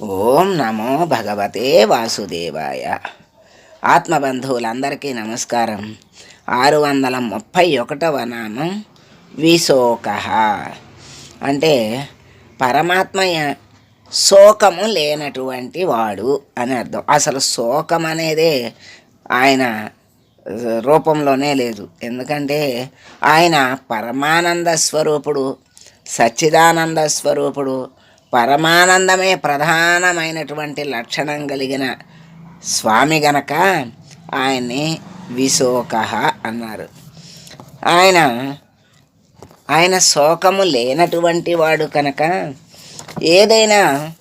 ఓం నమో భగవతే వాసుదేవాయ. ఆత్మబంధువులందరికీ నమస్కారం. ఆరు వందల ముప్పై ఒకటవ నామం విశోక. అంటే పరమాత్మ శోకము లేనటువంటి వాడు అని అర్థం. అసలు శోకం అనేదే ఆయన రూపంలోనే లేదు. ఎందుకంటే ఆయన పరమానంద స్వరూపుడు సచ్చిదానంద స్వరూపుడు పరమానందమే ప్రధానమైనటువంటి లక్షణం కలిగిన స్వామి గనక ఆయన్ని విశోక అన్నారు. ఆయన ఆయన శోకము లేనటువంటి వాడు కనుక ఏదైనా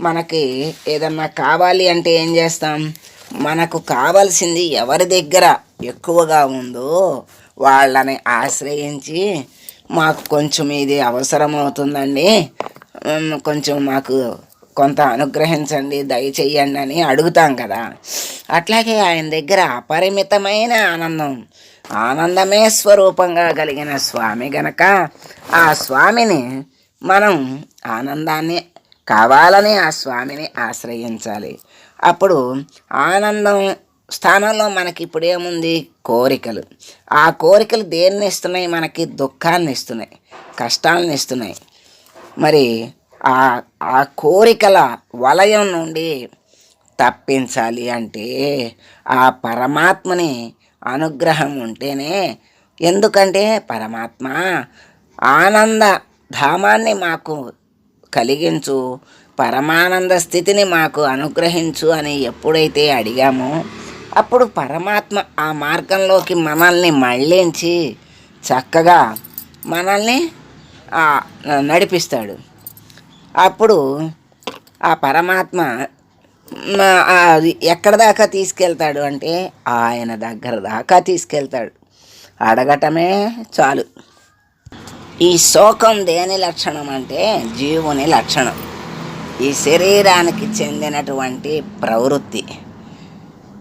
మనకి ఏదన్నా కావాలి అంటే ఏం చేస్తాం? మనకు కావాల్సింది ఎవరి దగ్గర ఎక్కువగా ఉందో వాళ్ళని ఆశ్రయించి మాకు కొంచెం ఇది అవసరమవుతుందండి. అవుతుందండి కొంచెం మాకు కొంత అనుగ్రహించండి దయచేయండి అని అడుగుతాం కదా. అట్లాగే ఆయన దగ్గర అపరిమితమైన ఆనందం ఆనందమే స్వరూపంగా కలిగిన స్వామి గనక ఆ స్వామిని మనం ఆనందాన్ని కావాలని ఆ స్వామిని ఆశ్రయించాలి. అప్పుడు ఆనందం స్థానంలో మనకి ఇప్పుడు ఏముంది కోరికలు. ఆ కోరికలు దేన్ని ఇస్తున్నాయి? మనకి దుఃఖాన్ని ఇస్తున్నాయి కష్టాలను ఇస్తున్నాయి. మరి ఆ ఆ కోరికల వలయం నుండి తప్పించాలి అంటే ఆ పరమాత్మని అనుగ్రహం ఉంటేనే. ఎందుకంటే పరమాత్మ ఆనంద ధామాన్ని మాకు కలిగించు పరమానంద స్థితిని మాకు అనుగ్రహించు అని ఎప్పుడైతే అడిగామో అప్పుడు పరమాత్మ ఆ మార్గంలోకి మనల్ని మళ్ళించి చక్కగా మనల్ని నడిపిస్తాడు. అప్పుడు ఆ పరమాత్మ అది ఎక్కడ దాకా తీసుకెళ్తాడు అంటే ఆయన దగ్గర దాకా తీసుకెళ్తాడు. అడగటమే చాలు. ఈ శోకం దేని లక్షణం అంటే జీవుని లక్షణం. ఈ శరీరానికి చెందినటువంటి ప్రవృత్తి.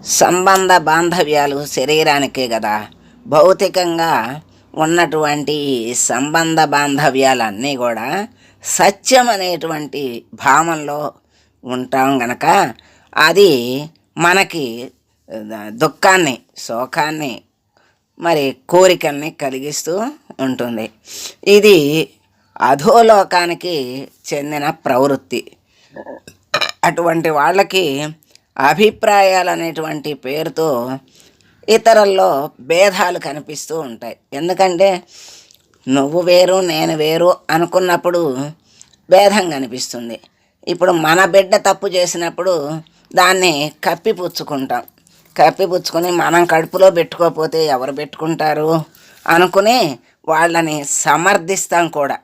సంబంధ బాంధవ్యాలు శరీరానికే కదా. భౌతికంగా ఉన్నటువంటి సంబంధ బాంధవ్యాలన్నీ కూడా సత్యం అనేటువంటి భావంలో ఉంటాం గనక అది మనకి దుఃఖాన్ని శోకాన్ని మరి కోరికల్ని కలిగిస్తూ ఉంటుంది. ఇది అధోలోకానికి చెందిన ప్రవృత్తి. అటువంటి వాళ్ళకి అభిప్రాయాలు అనేటువంటి పేరుతో ఇతరుల్లో భేదాలు కనిపిస్తూ ఉంటాయి. ఎందుకంటే నువ్వు వేరు నేను వేరు అనుకున్నప్పుడు భేదం కనిపిస్తుంది. ఇప్పుడు మన బిడ్డ తప్పు చేసినప్పుడు దాన్ని కప్పిపుచ్చుకుంటాం కప్పిపుచ్చుకొని మనం కడుపులో పెట్టుకోకపోతే ఎవరు పెట్టుకుంటారు అనుకుని వాళ్ళని సమర్థిస్తాం కూడా.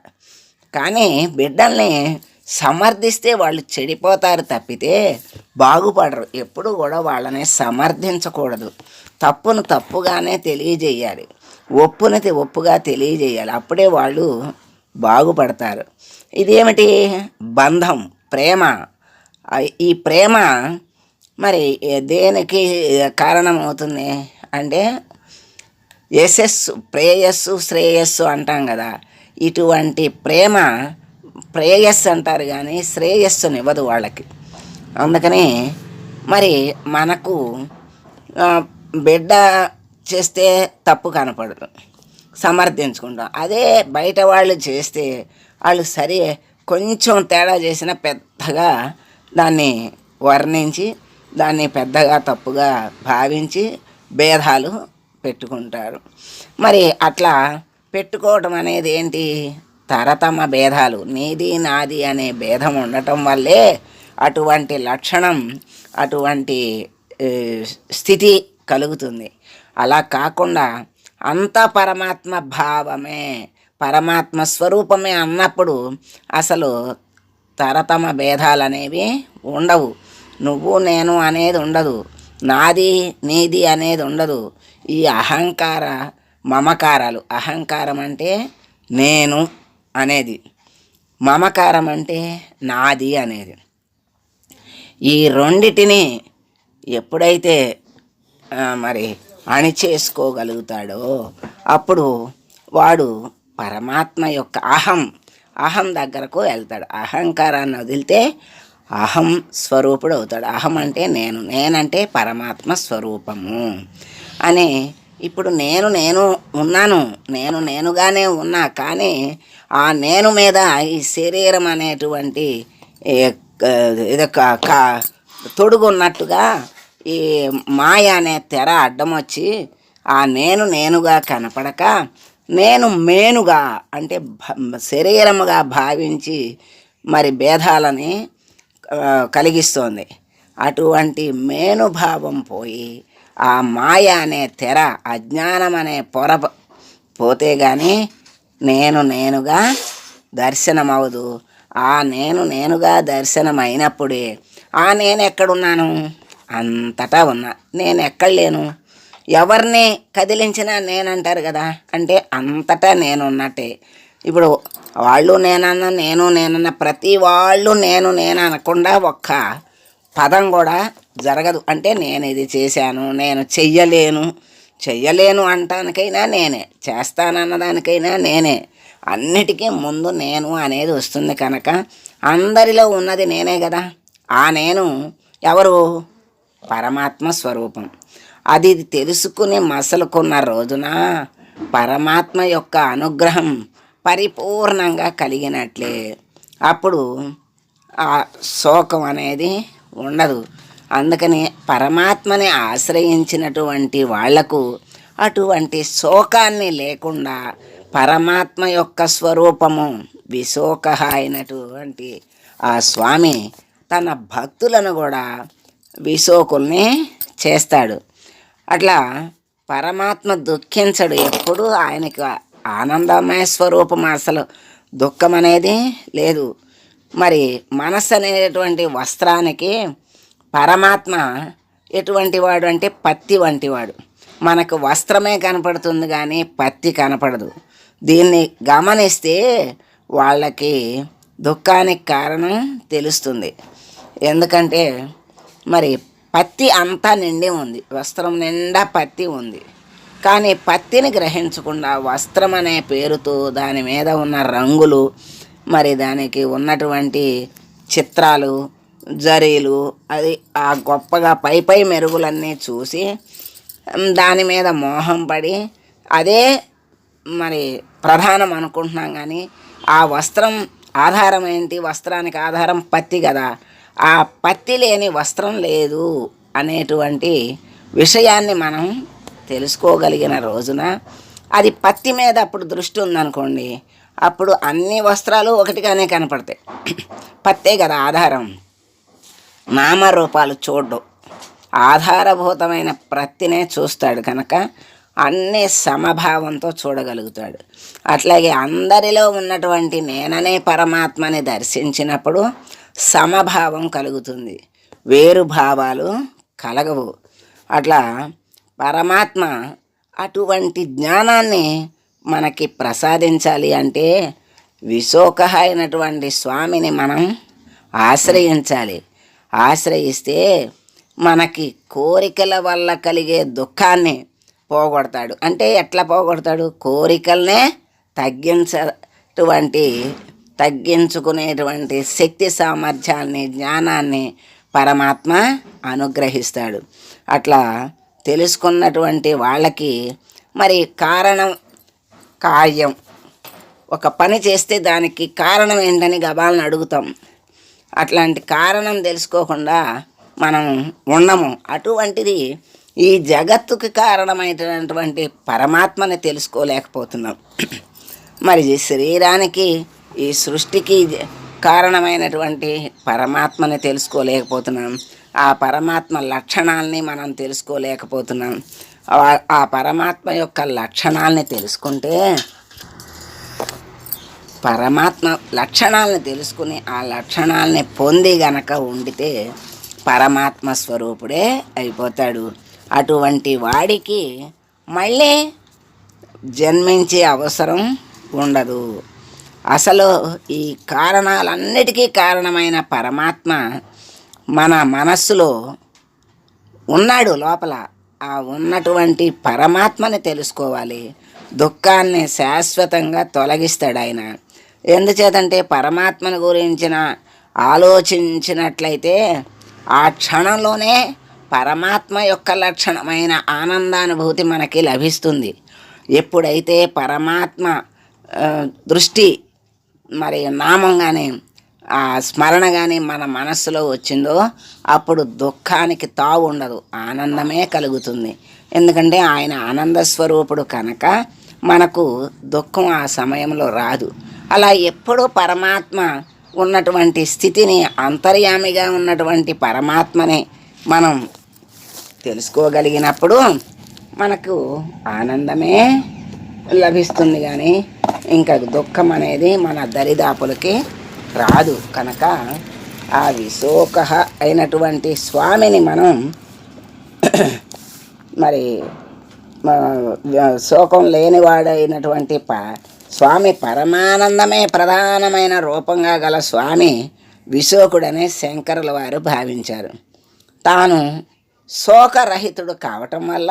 కానీ బిడ్డల్ని సమర్థిస్తే వాళ్ళు చెడిపోతారు తప్పితే బాగుపడరు. ఎప్పుడు కూడా వాళ్ళని సమర్థించకూడదు. తప్పును తప్పుగానే తెలియజేయాలి. ఒప్పునది ఒప్పుగా తెలియజేయాలి. అప్పుడే వాళ్ళు బాగుపడతారు. ఇదేమిటి? బంధం ప్రేమ. ఈ ప్రేమ మరి దేనికి కారణమవుతుంది అంటే యశస్సు ప్రేయస్సు శ్రేయస్సు అంటాం కదా. ఇటువంటి ప్రేమ ప్రేయస్సు అంటారు కానీ శ్రేయస్సునివ్వదు వాళ్ళకి. అందుకని మరి మనకు బిడ్డ చేస్తే తప్పు కనపడదు. సమర్థించుకుంటాం. అదే బయట వాళ్ళు చేస్తే వాళ్ళు సరే కొంచెం తేడా చేసిన పెద్దగా దాన్ని వర్ణించి దాన్ని పెద్దగా తప్పుగా భావించి భేదాలు పెట్టుకుంటారు. మరి అట్లా పెట్టుకోవటం అనేది ఏంటి? తరతమ భేదాలు. నీది నాది అనే భేదం ఉండటం వల్లే అటువంటి లక్షణం అటువంటి స్థితి కలుగుతుంది. అలా కాకుండా అంత పరమాత్మ భావమే పరమాత్మ స్వరూపమే అన్నప్పుడు అసలు తరతమ భేదాలు అనేవి ఉండవు. నువ్వు నేను అనేది ఉండదు. నాది నీది అనేది ఉండదు. ఈ అహంకార మమకారాలు. అహంకారం అంటే నేను అనేది. మమకారం అంటే నాది అనేది. ఈ రెండిటిని ఎప్పుడైతే మరి మరి అణిచేసుకోగలుగుతాడో అప్పుడు వాడు పరమాత్మ యొక్క అహం అహం దగ్గరకు వెళ్తాడు. అహంకారాన్ని వదిలితే అహం స్వరూపుడు అవుతాడు. అహం అంటే నేను నేనంటే పరమాత్మ స్వరూపము అని ఇప్పుడు నేను నేను ఉన్నాను. నేను నేనుగానే ఉన్నా కానీ ఆ నేను మీద ఈ శరీరం అనేటువంటి ఏ- ఏదో క- తొడుగున్నట్టుగా ఈ మాయ అనే తెర అడ్డం వచ్చి ఆ నేను నేనుగా కనపడక నేను మేనుగా అంటే భ- శరీరముగా భావించి మరి భేదాలని కలిగిస్తోంది. అటువంటి మేనుభావం పోయి ఆ మాయ అనే తెర అజ్ఞానం అనే పొర పోతే కానీ నేను నేనుగా దర్శనమవదు. ఆ నేను నేనుగా దర్శనమైనప్పుడే ఆ నేను ఎక్కడున్నాను? అంతటా ఉన్నా. నేను ఎక్కడ లేను? ఎవరిని కదిలించినా నేనంటారు కదా? అంటే అంతటా నేను ఉన్నట్టే ఇప్పుడు వాళ్ళు నేనన్న నేను నేనన్న ప్రతి వాళ్ళు నేను నేను అనకుండా ఒక్క పదం కూడా జరగదు. అంటే నేను ఇది చేశాను నేను చెయ్యలేను. చెయ్యలేను అంటానికైనా నేనే. చేస్తానన్నదానికైనా నేనే. అన్నిటికీ ముందు నేను అనేది వస్తుంది కనుక అందరిలో ఉన్నది నేనే కదా. ఆ నేను ఎవరు? పరమాత్మ స్వరూపం. అది తెలుసుకుని మసలుకున్న రోజున పరమాత్మ యొక్క అనుగ్రహం పరిపూర్ణంగా కలిగినట్లే. అప్పుడు ఆ శోకం అనేది ఉండదు. అందుకని పరమాత్మని ఆశ్రయించినటువంటి వాళ్ళకు అటువంటి శోకాన్ని లేకుండా పరమాత్మ యొక్క స్వరూపము విశోక అయినటువంటి ఆ స్వామి తన భక్తులను కూడా విశోకుల్ని చేస్తాడు. అట్లా పరమాత్మ దుఃఖించడు ఎప్పుడు. ఆయనకు ఆనందమయ స్వరూపం అసలు. దుఃఖం అనేది లేదు. మరి మనస్సు అనేటువంటి వస్త్రానికి పరమాత్మ ఎటువంటి వాడు అంటే పత్తి వంటి వాడు మనకు వస్త్రమే కనపడుతుంది కానీ పత్తి కనపడదు. దీన్ని గమనిస్తే వాళ్ళకి దుఃఖానికి కారణం తెలుస్తుంది. ఎందుకంటే మరి పత్తి అంతా నిండి ఉంది. వస్త్రం నిండా పత్తి ఉంది. కానీ పత్తిని గ్రహించకుండా వస్త్రం అనే పేరుతో దాని మీద ఉన్న రంగులు మరి దానికి ఉన్నటువంటి చిత్రాలు జరీలు అది ఆ గొప్పగా పై పై మెరుగులన్నీ చూసి దాని మీద మోహం పడి అదే మరి ప్రధానం అనుకుంటున్నాం కానీ ఆ వస్త్రం ఆధారం ఏంటి? వస్త్రానికి ఆధారం పత్తి కదా. ఆ పత్తి లేని వస్త్రం లేదు అనేటువంటి విషయాన్ని మనం తెలుసుకోగలిగిన రోజున అది పత్తి మీద అప్పుడు దృష్టి ఉందనుకోండి అప్పుడు అన్ని వస్త్రాలు ఒకటిగానే కనపడతాయి. పత్తే కదా ఆధారం. నామరూపాలు చూడ్డు. ఆధారభూతమైన ప్రత్తినే చూస్తాడు కనుక అన్ని సమభావంతో చూడగలుగుతాడు. అట్లాగే అందరిలో ఉన్నటువంటి నేననే పరమాత్మని దర్శించినప్పుడు సమభావం కలుగుతుంది. వేరు భావాలు కలగవు. అట్లా పరమాత్మ అటువంటి జ్ఞానాన్ని మనకి ప్రసాదించాలి అంటే విశోక అయినటువంటి స్వామిని మనం ఆశ్రయించాలి. ఆశ్రయిస్తే మనకి కోరికల వల్ల కలిగే దుఃఖాన్ని పోగొడతాడు. అంటే ఎట్లా పోగొడతాడు? కోరికలనే తగ్గించటువంటి తగ్గించుకునేటువంటి శక్తి సామర్థ్యాన్ని జ్ఞానాన్ని పరమాత్మ అనుగ్రహిస్తాడు. అట్లా తెలుసుకున్నటువంటి వాళ్ళకి మరి కారణం కార్యం. ఒక పని చేస్తే దానికి కారణం ఏంటని గబాలను అడుగుతాం. అట్లాంటి కారణం తెలుసుకోకుండా మనం ఉండము. అటువంటిది ఈ జగత్తుకి కారణమైనటువంటి పరమాత్మని తెలుసుకోలేకపోతున్నాం. మరి శరీరానికి ఈ సృష్టికి కారణమైనటువంటి పరమాత్మని తెలుసుకోలేకపోతున్నాం. ఆ పరమాత్మ లక్షణాలని మనం తెలుసుకోలేకపోతున్నాం. ఆ- ఆ పరమాత్మ యొక్క లక్షణాలని తెలుసుకుంటే పరమాత్మ లక్షణాలను తెలుసుకుని ఆ లక్షణాలని పొంది గనక ఉండితే పరమాత్మ స్వరూపుడే అయిపోతాడు. అటువంటి వాడికి మళ్ళీ జన్మించే అవసరం ఉండదు. అసలు ఈ కారణాలన్నిటికీ కారణమైన పరమాత్మ మన మనస్సులో ఉన్నాడు లోపల. ఆ ఉన్నటువంటి పరమాత్మని తెలుసుకోవాలి. దుఃఖాన్ని శాశ్వతంగా తొలగిస్తాడు ఆయన. ఎందుచేతంటే పరమాత్మను గురించిన ఆలోచించినట్లయితే ఆ క్షణంలోనే పరమాత్మ యొక్క లక్షణమైన ఆనందానుభూతి మనకి లభిస్తుంది. ఎప్పుడైతే పరమాత్మ దృష్టి మరి నామం కానీ ఆ స్మరణ కానీ మన మనస్సులో వచ్చిందో అప్పుడు దుఃఖానికి తావు ఉండదు. ఆనందమే కలుగుతుంది. ఎందుకంటే ఆయన ఆనంద స్వరూపుడు కనుక మనకు దుఃఖం ఆ సమయంలో రాదు. అలా ఎప్పుడూ పరమాత్మ ఉన్నటువంటి స్థితిని అంతర్యామిగా ఉన్నటువంటి పరమాత్మని మనం తెలుసుకోగలిగినప్పుడు మనకు ఆనందమే లభిస్తుంది కానీ ఇంకా దుఃఖం అనేది మన దరిదాపులకి రాదు కనుక ఆ విశోక అయినటువంటి స్వామిని మనం మరి శోకం లేనివాడైనటువంటి ప స్వామి పరమానందమే ప్రధానమైన రూపంగా గల స్వామి విశోకుడనే శంకరుల వారు భావించారు. తాను శోకరహితుడు కావటం వల్ల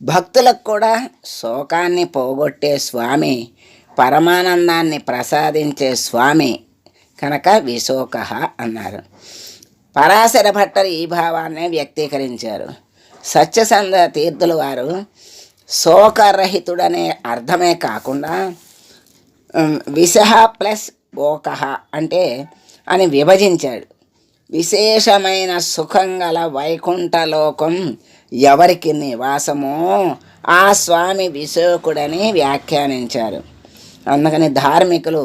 భక్తులకు కూడా శోకాన్ని పోగొట్టే స్వామి పరమానందాన్ని ప్రసాదించే స్వామి కనుక విశోక అన్నారు. పరాశర భట్టరు ఈ భావాన్ని వ్యక్తీకరించారు. సత్యసంధ తీర్థుల వారు శోకరహితుడనే అర్థమే కాకుండా విషహ ప్లస్ ఓకహ అంటే అని విభజించాడు. విశేషమైన సుఖం గల వైకుంఠలోకం ఎవరికి నివాసమో ఆ స్వామి విశోకుడని వ్యాఖ్యానించారు. అందుకని ధార్మికులు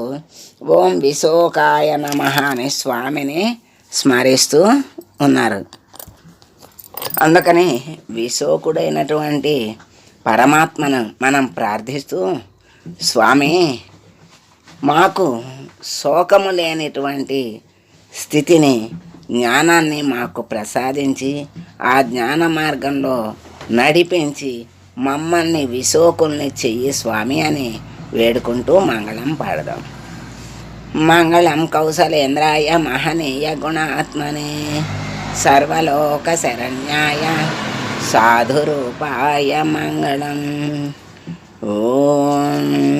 ఓం విశోకాయ నమ అని స్వామిని స్మరిస్తూ ఉన్నారు. అందుకని విశోకుడైనటువంటి పరమాత్మను మనం ప్రార్థిస్తూ స్వామి మాకు శోకము లేనిటువంటి స్థితిని జ్ఞానాన్ని మాకు ప్రసాదించి ఆ జ్ఞాన మార్గంలో నడిపించి మమ్మల్ని విశోకుల్ని చెయ్యి స్వామి అని వేడుకుంటూ మంగళం పాడదాం. మంగళం కౌశలేంద్రాయ మహనీయ గుణాత్మనే సర్వలోక శరణ్యాయ సాధురూపాయ మంగళం. ఓం.